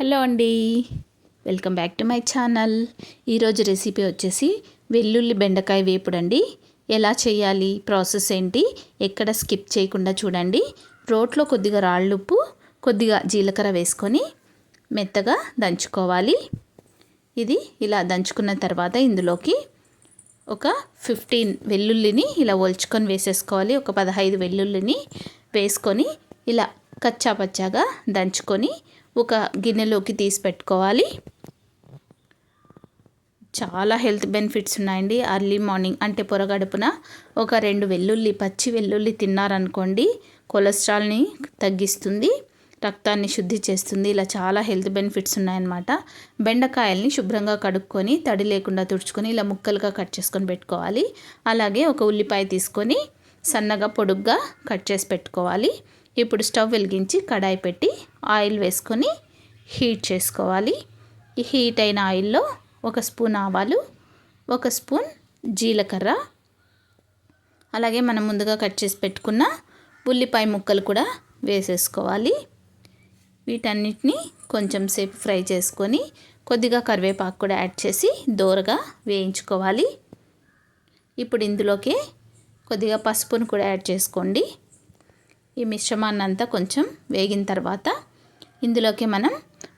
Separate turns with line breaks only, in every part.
Hello అండి. Welcome back to my channel. ఈరోజు recipe వచ్చేసి వెల్లుల్లి బెండకాయ వేపుడండి. ఎలా చేయాలి ప్రాసెస్ ఏంటి ఎక్కడ స్కిప్ చేయకుండా చూడండి. రోట్లో కొద్దిగా రాళ్ళుప్పు కొద్దిగా జీలకర్ర వేసుకొని మెత్తగా దంచుకోవాలి. ఇది ఇలా దంచుకున్న తర్వాత ఇందులోకి ఒక ఫిఫ్టీన్ వెల్లుల్లిని ఇలా ఒల్చుకొని వేసేసుకోవాలి. ఒక పదహైదు వెల్లుల్లిని వేసుకొని ఇలా కచ్చా పచ్చాగా దంచుకొని ఒక గిన్నెలోకి తీసి పెట్టుకోవాలి. చాలా హెల్త్ బెనిఫిట్స్ ఉన్నాయండి. అర్లీ మార్నింగ్ అంటే పొరగడుపున ఒక రెండు వెల్లుల్లి పచ్చి వెల్లుల్లి తిన్నారనుకోండి కొలెస్ట్రాల్ని తగ్గిస్తుంది రక్తాన్ని శుద్ధి చేస్తుంది. ఇలా చాలా హెల్త్ బెనిఫిట్స్ ఉన్నాయన్నమాట. బెండకాయల్ని శుభ్రంగా కడుక్కొని తడి లేకుండా తుడుచుకొని ఇలా ముక్కలుగా కట్ చేసుకొని పెట్టుకోవాలి. అలాగే ఒక ఉల్లిపాయ తీసుకొని సన్నగా పొడుగ్గా కట్ చేసి పెట్టుకోవాలి. ఇప్పుడు స్టవ్ వెలిగించి కడాయి పెట్టి ఆయిల్ వేసుకొని హీట్ చేసుకోవాలి. ఈ హీట్ అయిన ఆయిల్లో ఒక స్పూన్ ఆవాలు ఒక స్పూన్ జీలకర్ర. అలాగే మనం ముందుగా కట్ చేసి పెట్టుకున్న ఉల్లిపాయ ముక్కలు కూడా వేసేసుకోవాలి. వీటన్నిటిని కొంచెం సేపు ఫ్రై చేసుకొని కొద్దిగా కరివేపాకు కూడా యాడ్ చేసి దోరగా వేయించుకోవాలి. ఇప్పుడు ఇందులోకి కొద్దిగా పసుపును కూడా యాడ్ చేసుకోండి. ఈ మిశ్రమాన్ని అంతా కొంచెం వేగిన తర్వాత ఇందులోకి మనం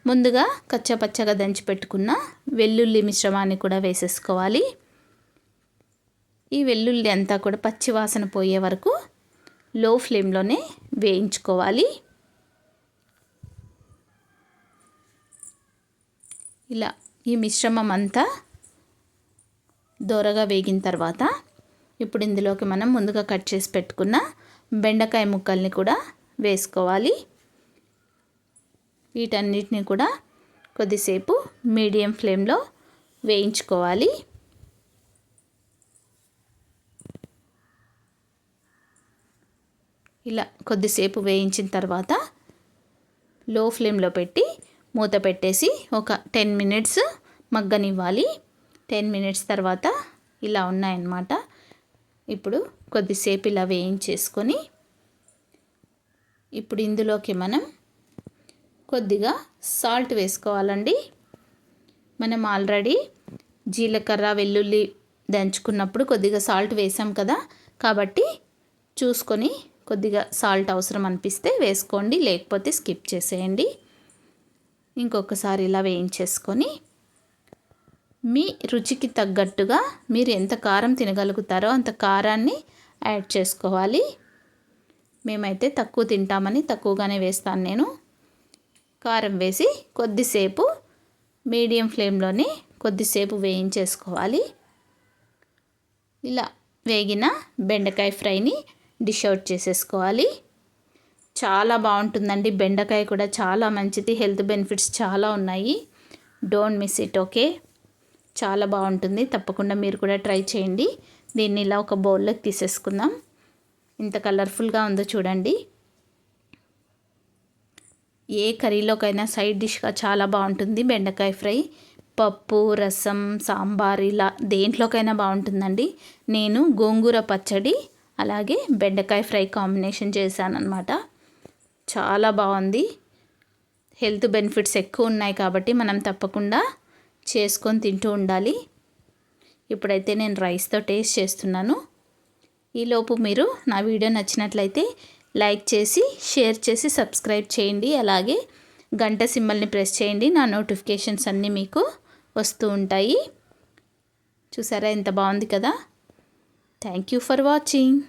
ముందుగా కచ్చపచ్చగా దంచి పెట్టుకున్న వెల్లుల్లి మిశ్రమాన్ని కూడా వేసేసుకోవాలి. ఈ వెల్లుల్లి అంతా కూడా పచ్చి వాసన పోయే వరకు లో ఫ్లేమ్లోనే వేయించుకోవాలి. ఇలా ఈ మిశ్రమం అంతా దోరగా వేగిన తర్వాత ఇప్పుడు ఇందులోకి మనం ముందుగా కట్ చేసి పెట్టుకున్న బెండకాయ ముక్కల్ని కూడా వేసుకోవాలి. వీటన్నిటిని కూడా కొద్దిసేపు మీడియం ఫ్లేమ్లో వేయించుకోవాలి. ఇలా కొద్దిసేపు వేయించిన తర్వాత లో ఫ్లేమ్లో పెట్టి మూత పెట్టేసి ఒక టెన్ మినిట్స్ మగ్గనివ్వాలి. టెన్ మినిట్స్ తర్వాత ఇలా ఉన్నాయన్నమాట. ఇప్పుడు కొద్దిసేపు ఇలా వేయించేసుకొని ఇప్పుడు ఇందులోకి మనం కొద్దిగా సాల్ట్ వేసుకోవాలండి. మనం ఆల్రెడీ జీలకర్ర వెల్లుల్లి దంచుకున్నప్పుడు కొద్దిగా సాల్ట్ వేసాం కదా. కాబట్టి చూసుకొని కొద్దిగా సాల్ట్ అవసరం అనిపిస్తే వేసుకోండి లేకపోతే స్కిప్ చేసేయండి. ఇంకొకసారి ఇలా వేయించేసుకొని మీ రుచికి తగ్గట్టుగా మీరు ఎంత కారం తినగలుగుతారో అంత కారాన్ని యాడ్ చేసుకోవాలి. మేమైతే తక్కువ తింటామని తక్కువగానే వేస్తాను నేను. కారం వేసి కొద్దిసేపు మీడియం ఫ్లేమ్లోనే కొద్దిసేపు వేయించేసుకోవాలి. ఇలా వేగిన బెండకాయ ఫ్రైని డిష్ అవుట్ చేసేసుకోవాలి. చాలా బాగుంటుందండి బెండకాయ కూడా చాలా మంచిది హెల్త్ బెనిఫిట్స్ చాలా ఉన్నాయి. Don't miss it okay? చాలా బాగుంటుంది తప్పకుండా మీరు కూడా ట్రై చేయండి. దీన్ని ఇలా ఒక బౌల్లోకి తీసేసుకుందాం. ఇంత కలర్ఫుల్గా ఉందో చూడండి. ఏ కర్రీలోకైనా సైడ్ డిష్గా చాలా బాగుంటుంది. బెండకాయ ఫ్రై పప్పు రసం సాంబార్ ఇలా దేంట్లోకైనా బాగుంటుందండి. నేను గోంగూర పచ్చడి అలాగే బెండకాయ ఫ్రై కాంబినేషన్ చేశాను చాలా బాగుంది. హెల్త్ బెనిఫిట్స్ ఎక్కువ ఉన్నాయి కాబట్టి మనం తప్పకుండా చేసుకొని తింటూ ఉండాలి. ఇప్పుడైతే నేను రైస్తో టేస్ట్ చేస్తున్నాను. ఈలోపు మీరు నా వీడియో నచ్చినట్లయితే లైక్ చేసి షేర్ చేసి సబ్స్క్రైబ్ చేయండి. అలాగే గంట సింబల్ని ప్రెస్ చేయండి. నా నోటిఫికేషన్స్ అన్నీ మీకు వస్తూ ఉంటాయి. చూసారా? ఎంత బాగుంది కదా? Thank you for watching.